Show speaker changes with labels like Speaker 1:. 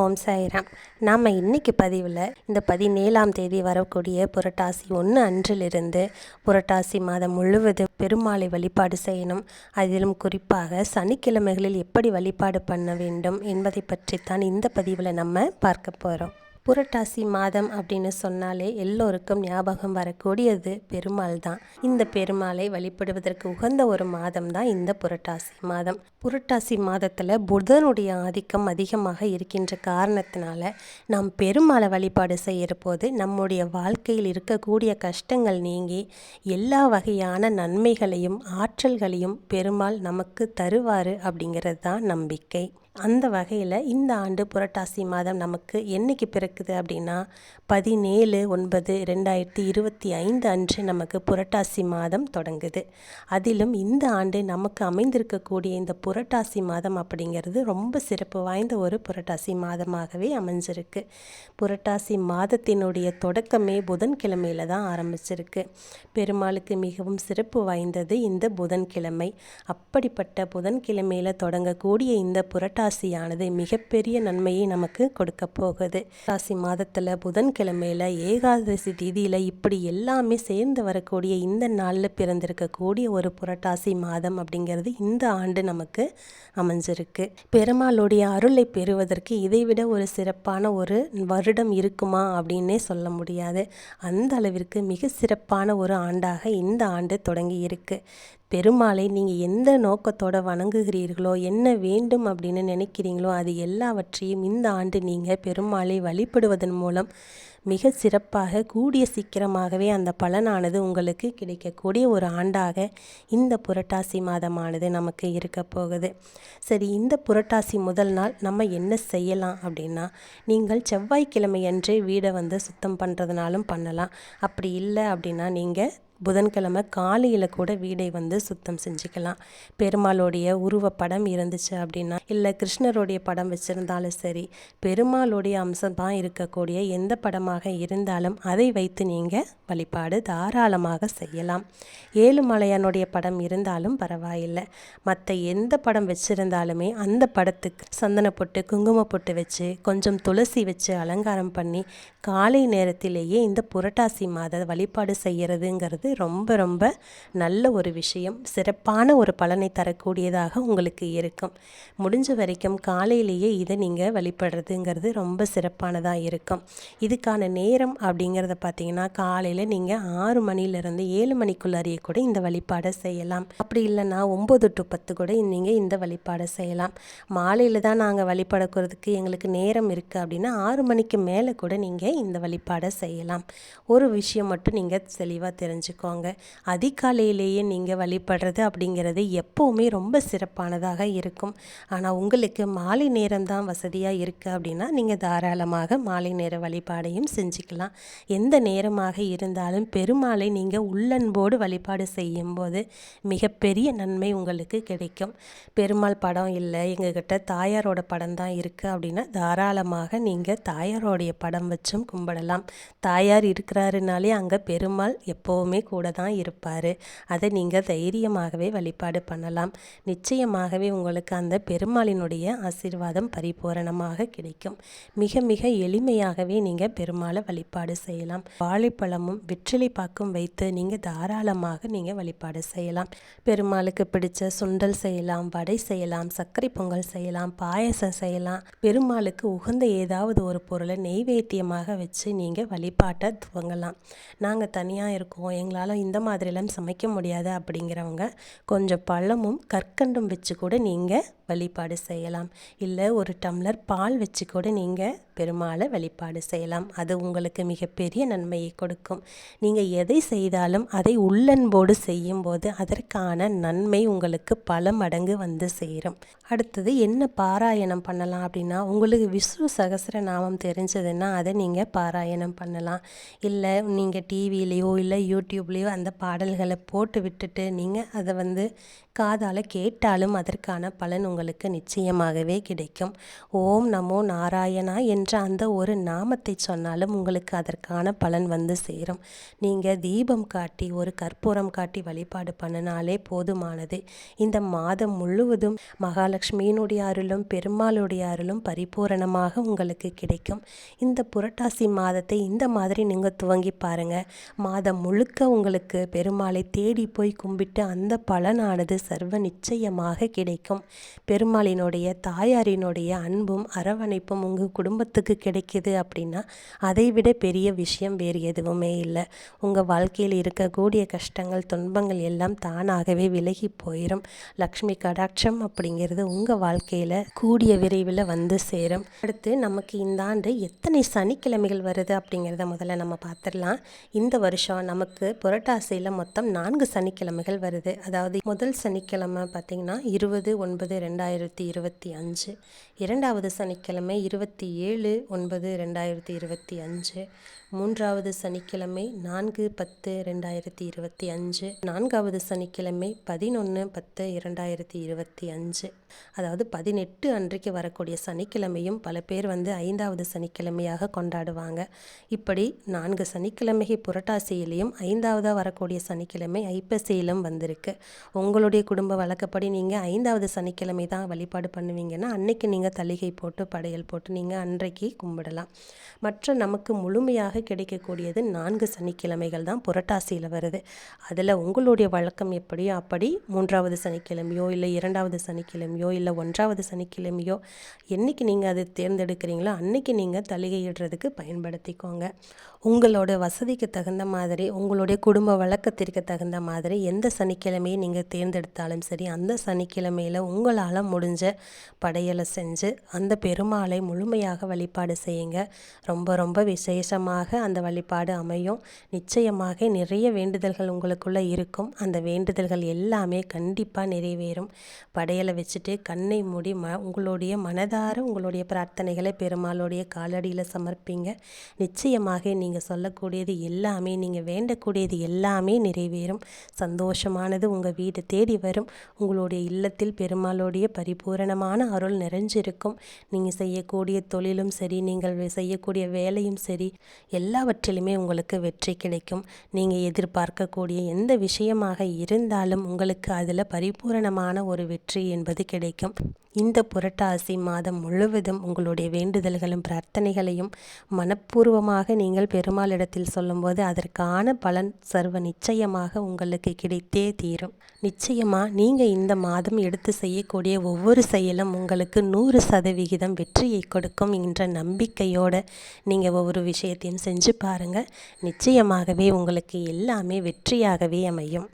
Speaker 1: ஓம் சாய்ராம். நாம் இன்னைக்கு பதிவில் இந்த பதினேழாம் தேதி வரக்கூடிய புரட்டாசி ஒன்று அன்றிலிருந்து புரட்டாசி மாதம் முழுவதும் பெருமாளை வழிபாடு செய்யணும். அதிலும் குறிப்பாக சனிக்கிழமைகளில் எப்படி வழிபாடு பண்ண வேண்டும் என்பதை பற்றித்தான் இந்த பதிவில் நம்ம பார்க்க போகிறோம் புரட்டாசி மாதம் அப்படின்னு சொன்னாலே எல்லோருக்கும் ஞாபகம் வரக்கூடியது பெருமாள் தான். இந்த பெருமாளை வழிபடுவதற்கு உகந்த ஒரு மாதம் தான் இந்த புரட்டாசி மாதம். புரட்டாசி மாதத்தில் புதனுடைய ஆதிக்கம் அதிகமாக இருக்கின்ற காரணத்தினால நாம் பெருமாளை வழிபாடு செய்கிற போது நம்முடைய வாழ்க்கையில் இருக்கக்கூடிய கஷ்டங்கள் நீங்கி எல்லா வகையான நன்மைகளையும் ஆற்றல்களையும் பெருமாள் நமக்கு தருவார் அப்படிங்கிறது தான் நம்பிக்கை. அந்த வகையில் இந்த ஆண்டு புரட்டாசி மாதம் நமக்கு என்னைக்கு பிறக்குது அப்படின்னா பதினேழு ஒன்பது ரெண்டாயிரத்தி இருபத்தி ஐந்து அன்று நமக்கு புரட்டாசி மாதம் தொடங்குது. அதிலும் இந்த ஆண்டு நமக்கு அமைந்திருக்கக்கூடிய இந்த புரட்டாசி மாதம் அப்படிங்கிறது ரொம்ப சிறப்பு வாய்ந்த ஒரு புரட்டாசி மாதமாகவே அமைஞ்சிருக்கு. புரட்டாசி மாதத்தினுடைய தொடக்கமே புதன்கிழமையில் தான் ஆரம்பிச்சிருக்கு. பெருமாளுக்கு மிகவும் சிறப்பு வாய்ந்தது இந்த புதன்கிழமை. அப்படிப்பட்ட புதன்கிழமையில் தொடங்கக்கூடிய இந்த புரட்டாசி புரட்டாசியானது மிகப்பெரிய நன்மையை நமக்கு கொடுக்க போகுது. புரட்டாசி மாதத்தில் புதன்கிழமையில் ஏகாதசி திதியில் இப்படி எல்லாமே சேர்ந்து வரக்கூடிய இந்த நாளில் பிறந்திருக்கக்கூடிய ஒரு புரட்டாசி மாதம் அப்படிங்கிறது இந்த ஆண்டு நமக்கு அமைஞ்சிருக்கு. பெருமாளுடைய அருளை பெறுவதற்கு இதைவிட ஒரு சிறப்பான ஒரு வருடம் இருக்குமா அப்படின்னே சொல்ல முடியாது. அந்த அளவிற்கு மிக சிறப்பான ஒரு ஆண்டாக இந்த ஆண்டு தொடங்கி இருக்கு. பெருமாளை நீங்கள் எந்த நோக்கத்தோடு வணங்குகிறீர்களோ என்ன வேண்டும் அப்படின்னு நினைக்கிறீங்களோ அது எல்லாவற்றையும் இந்த ஆண்டு நீங்கள் பெருமாளை வழிபடுவதன் மூலம் மிக சிறப்பாக கூடிய சீக்கிரமாகவே அந்த பலனானது உங்களுக்கு கிடைக்கக்கூடிய ஒரு ஆண்டாக இந்த புரட்டாசி மாதமானது நமக்கு இருக்க போகுது. சரி இந்த புரட்டாசி முதல் நாள் நம்ம என்ன செய்யலாம் அப்படின்னா நீங்கள் செவ்வாய்க்கிழமை அன்றே வீடை வந்து சுத்தம் பண்ணுறதுனாலும் பண்ணலாம். அப்படி இல்லை அப்படின்னா நீங்கள் புதன்கிழமை காலையில் கூட வீடை வந்து சுத்தம் செஞ்சுக்கலாம். பெருமாளுடைய உருவப்படம் இருந்துச்சு அப்படின்னா இல்லை கிருஷ்ணருடைய படம் வச்சுருந்தாலும் சரி பெருமாளுடைய அம்சமாக இருக்கக்கூடிய எந்த படமாக இருந்தாலும் அதை வைத்து நீங்கள் வழிபாடு தாராளமாக செய்யலாம். ஏழுமலையானுடைய படம் இருந்தாலும் பரவாயில்லை. மற்ற எந்த படம் வச்சுருந்தாலுமே அந்த படத்துக்கு சந்தன பொட்டு குங்கும பொட்டு வச்சு கொஞ்சம் துளசி வச்சு அலங்காரம் பண்ணி காலை நேரத்திலேயே இந்த புரட்டாசி மாத வழிபாடு செய்கிறதுங்கிறது ரொம்ப ரொம்ப நல்ல ஒரு விஷயம் சிறப்பான ஒரு பலனை தரக்கூடியதாக உங்களுக்கு இருக்கும். முடிஞ்ச வரைக்கும் காலையிலேயே இதை நீங்கள் வழிபடுறதுங்கிறது ரொம்ப சிறப்பானதாக இருக்கும். இதுக்கான நேரம் அப்படிங்கிறத பார்த்தீங்கன்னா காலையில் நீங்கள் ஆறு மணிலேருந்து ஏழு மணிக்குள்ளாரியே கூட இந்த வழிபாடை செய்யலாம். அப்படி இல்லைன்னா ஒம்பது டு பத்து கூட நீங்கள் இந்த வழிபாடை செய்யலாம். மாலையில் தான் நாங்கள் வழிபடக்கிறதுக்கு எங்களுக்கு நேரம் இருக்குது அப்படின்னா ஆறு மணிக்கு மேலே கூட நீங்கள் இந்த வழிபாடை செய்யலாம். ஒரு விஷயம் மட்டும் நீங்கள் தெளிவாக வச்சுக்கோங்க. அதிகாலையிலேயே நீங்கள் வழிபடுறது அப்படிங்கிறது எப்போவுமே ரொம்ப சிறப்பானதாக இருக்கும். ஆனால் உங்களுக்கு மாலை நேரம் தான் வசதியாக இருக்குது அப்படின்னா நீங்கள் தாராளமாக மாலை நேர வழிபாடையும் செஞ்சுக்கலாம். எந்த நேரமாக இருந்தாலும் பெருமாளை நீங்கள் உள்ளன்போடு வழிபாடு செய்யும்போது மிகப்பெரிய நன்மை உங்களுக்கு கிடைக்கும். பெருமாள் படம் இல்லை எங்ககிட்ட தாயாரோட படம் தான் இருக்குது அப்படின்னா தாராளமாக நீங்கள் தாயாரோடைய படம் வச்சும் கும்பிடலாம். தாயார் இருக்கிறாருனாலே அங்கே பெருமாள் எப்போவுமே கூட தான் இருப்பார். அதை நீங்கள் தைரியமாகவே வழிபாடு பண்ணலாம். நிச்சயமாகவே உங்களுக்கு அந்த பெருமாளினுடைய ஆசீர்வாதம் பரிபூரணமாக கிடைக்கும். மிக மிக எளிமையாகவே நீங்கள் பெருமாளை வழிபாடு செய்யலாம். வாழைப்பழமும் வெற்றிலை பாக்கும் வைத்து நீங்கள் தாராளமாக நீங்கள் வழிபாடு செய்யலாம். பெருமாளுக்கு பிடிச்ச சுண்டல் செய்யலாம் வடை செய்யலாம் சர்க்கரை பொங்கல் செய்யலாம் பாயசம் செய்யலாம். பெருமாளுக்கு உகந்த ஏதாவது ஒரு பொருளை நெய்வேத்தியமாக வச்சு நீங்கள் வழிபாட்டை துவங்கலாம். நாங்கள் தனியாக இருக்கோம் எங்களால் இந்த மாதிரிலாம் சமைக்க முடியாது அப்படிங்கிறவங்க கொஞ்சம் பழமும் கற்கண்டும் வச்சு கூட நீங்கள் வழிபாடு செய்யலாம். இல்லை ஒரு டம்ளர் பால் வச்சு கூட நீங்கள் பெருமாளை வழிபாடு செய்யலாம். அது உங்களுக்கு மிகப்பெரிய நன்மையை கொடுக்கும். நீங்கள் எதை செய்தாலும் அதை உள்ளன்போடு செய்யும்போது அதற்கான நன்மை உங்களுக்கு பல மடங்கு வந்து சேரும். அடுத்தது என்ன பாராயணம் பண்ணலாம் அப்படின்னா உங்களுக்கு விஷ்ணு சகசர நாமம் தெரிஞ்சதுன்னா அதை நீங்கள் பாராயணம் பண்ணலாம். இல்லை நீங்கள் டிவிலேயோ இல்லை யூடியூப் யூடியூப்லேயோ அந்த பாடல்களை போட்டு விட்டுட்டு நீங்கள் அதை வந்து காதால் கேட்டாலும் அதற்கான பலன் உங்களுக்கு நிச்சயமாகவே கிடைக்கும். ஓம் நமோ நாராயணா என்ற அந்த ஒரு நாமத்தை சொன்னாலும் உங்களுக்கு அதற்கான பலன் வந்து சேரும். நீங்கள் தீபம் காட்டி ஒரு கற்பூரம் காட்டி வழிபாடு பண்ணினாலே போதுமானது. இந்த மாதம் முழுவதும் மகாலட்சுமியினுடைய அருளும் பெருமாளுடைய அருளும் பரிபூரணமாக உங்களுக்கு கிடைக்கும். இந்த புரட்டாசி மாதத்தை இந்த மாதிரி நீங்கள் துவங்கி பாருங்கள் மாதம் முழுக்க உங்களுக்கு பெருமாளை தேடி போய் கும்பிட்டு அந்த பலனானது சர்வ நிச்சயமாக கிடைக்கும். பெருமாளினுடைய தாயாரினுடைய அன்பும் அரவணைப்பும் உங்கள் குடும்பத்துக்கு கிடைக்கிது அப்படின்னா அதை விட பெரிய விஷயம் வேறு எதுவுமே இல்லை. உங்கள் வாழ்க்கையில் இருக்கக்கூடிய கஷ்டங்கள் துன்பங்கள் எல்லாம் தானாகவே விலகி போயிடும் லக்ஷ்மி கடாட்சம் அப்படிங்கிறது உங்கள் வாழ்க்கையில் கூடிய விரைவில் வந்து சேரும். அடுத்து நமக்கு இந்த ஆண்டு எத்தனை சனிக்கிழமைகள் வருது அப்படிங்கிறத முதல்ல நம்ம பார்த்துடலாம். இந்த வருஷம் நமக்கு புரட்டாசியில் மொத்தம் நான்கு சனிக்கிழமைகள் வருது. அதாவது முதல் சனிக்கிழமை பார்த்திங்கன்னா இருபது ஒன்பது ரெண்டாயிரத்தி இருபத்தி அஞ்சு. இரண்டாவது சனிக்கிழமை இருபத்தி ஏழு ஒன்பது ரெண்டாயிரத்தி இருபத்தி அஞ்சு. மூன்றாவது சனிக்கிழமை நான்கு பத்து ரெண்டாயிரத்தி இருபத்தி அஞ்சு. நான்காவது சனிக்கிழமை பதினொன்று பத்து இரண்டாயிரத்தி இருபத்தி அஞ்சு. அதாவது பதினெட்டு அன்றைக்கு வரக்கூடிய சனிக்கிழமையும் பல பேர் வந்து ஐந்தாவது சனிக்கிழமையாக கொண்டாடுவாங்க. இப்படி நான்கு சனிக்கிழமை புரட்டாசியிலையும் ஐந்தாவதாக வரக்கூடிய சனிக்கிழமை ஐப்பசியிலும் வந்திருக்கு. உங்களுடைய குடும்ப வழக்கப்படி நீங்கள் ஐந்தாவது சனிக்கிழமை தான் வழிபாடு பண்ணுவீங்கன்னா அன்னைக்கு நீங்கள் தலிகை போட்டு படையல் போட்டு நீங்கள் அன்றைக்கு கும்பிடலாம். மற்ற நமக்கு முழுமையாக கிடைக்கக்கூடியது நான்கு சனிக்கிழமைகள் தான் புரட்டாசியில் வருது. அதில் உங்களுடைய வழக்கம் எப்படியோ அப்படி மூன்றாவது சனிக்கிழமையோ இல்லை இரண்டாவது சனிக்கிழமையோ இல்லை ஒன்றாவது சனிக்கிழமையோ என்றைக்கு நீங்கள் அதை தேர்ந்தெடுக்கிறீங்களோ அன்றைக்கி நீங்கள் தலிகையிடுறதுக்கு பயன்படுத்திக்கோங்க. உங்களோட வசதிக்கு தகுந்த மாதிரி உங்களுடைய குடும்ப வழக்கத்திற்கு தகுந்த மாதிரி எந்த சனிக்கிழமையை நீங்கள் தேர்ந்தெடுத்தாலும் சரி அந்த சனிக்கிழமையில் உங்களால் முடிஞ்ச படையலை செஞ்சு அந்த பெருமாளை முழுமையாக வழிபாடு செய்யுங்க. ரொம்ப ரொம்ப விசேஷமாக அந்த வழிபாடு அமையும். நிச்சயமாக நிறைய வேண்டுதல்கள் உங்களுக்குள்ளே இருக்கும். அந்த வேண்டுதல்கள் எல்லாமே கண்டிப்பாக நிறைவேறும். படையலை வச்சுட்டு கண்ணை மூடி ம உங்களுடைய மனதார உங்களுடைய பிரார்த்தனைகளை பெருமாளுடைய காலடியில் சமர்ப்பிங்க. நிச்சயமாக நீங்கள் சொல்லக்கூடியது எல்லாமே நீங்கள் வேண்டக்கூடியது எல்லாமே நிறைவேறும். சந்தோஷமானது உங்கள் வீடு தேடி வரும். உங்களுடைய இல்லத்தில் பெருமாளுடைய பரிபூரணமான அருள் நிறைஞ்சிருக்கும். நீங்கள் செய்யக்கூடிய தொழிலும் சரி நீங்கள் செய்யக்கூடிய வேலையும் சரி எல்லாவற்றிலுமே உங்களுக்கு வெற்றி கிடைக்கும். நீங்கள் எதிர்பார்க்கக்கூடிய எந்த விஷயமாக இருந்தாலும் உங்களுக்கு அதில் பரிபூரணமான ஒரு வெற்றி என்பது கிடைக்கும். இந்த புரட்டாசி மாதம் முழுவதும் உங்களுடைய வேண்டுதல்களும் பிரார்த்தனைகளையும் மனப்பூர்வமாக நீங்கள் பெருமாளிடத்தில் சொல்லும்போது அதற்கான பலன் சர்வ நிச்சயமாக உங்களுக்கு கிடைத்தே தீரும். நிச்சயமாக நீங்கள் இந்த மாதம் எடுத்து செய்யக்கூடிய ஒவ்வொரு செயலும் உங்களுக்கு நூறு சதவிகிதம் வெற்றியை கொடுக்கும் என்ற நம்பிக்கையோடு நீங்கள் ஒவ்வொரு விஷயத்தையும் செஞ்சு பாருங்கள் நிச்சயமாகவே உங்களுக்கு எல்லாமே வெற்றியாகவே அமையும்.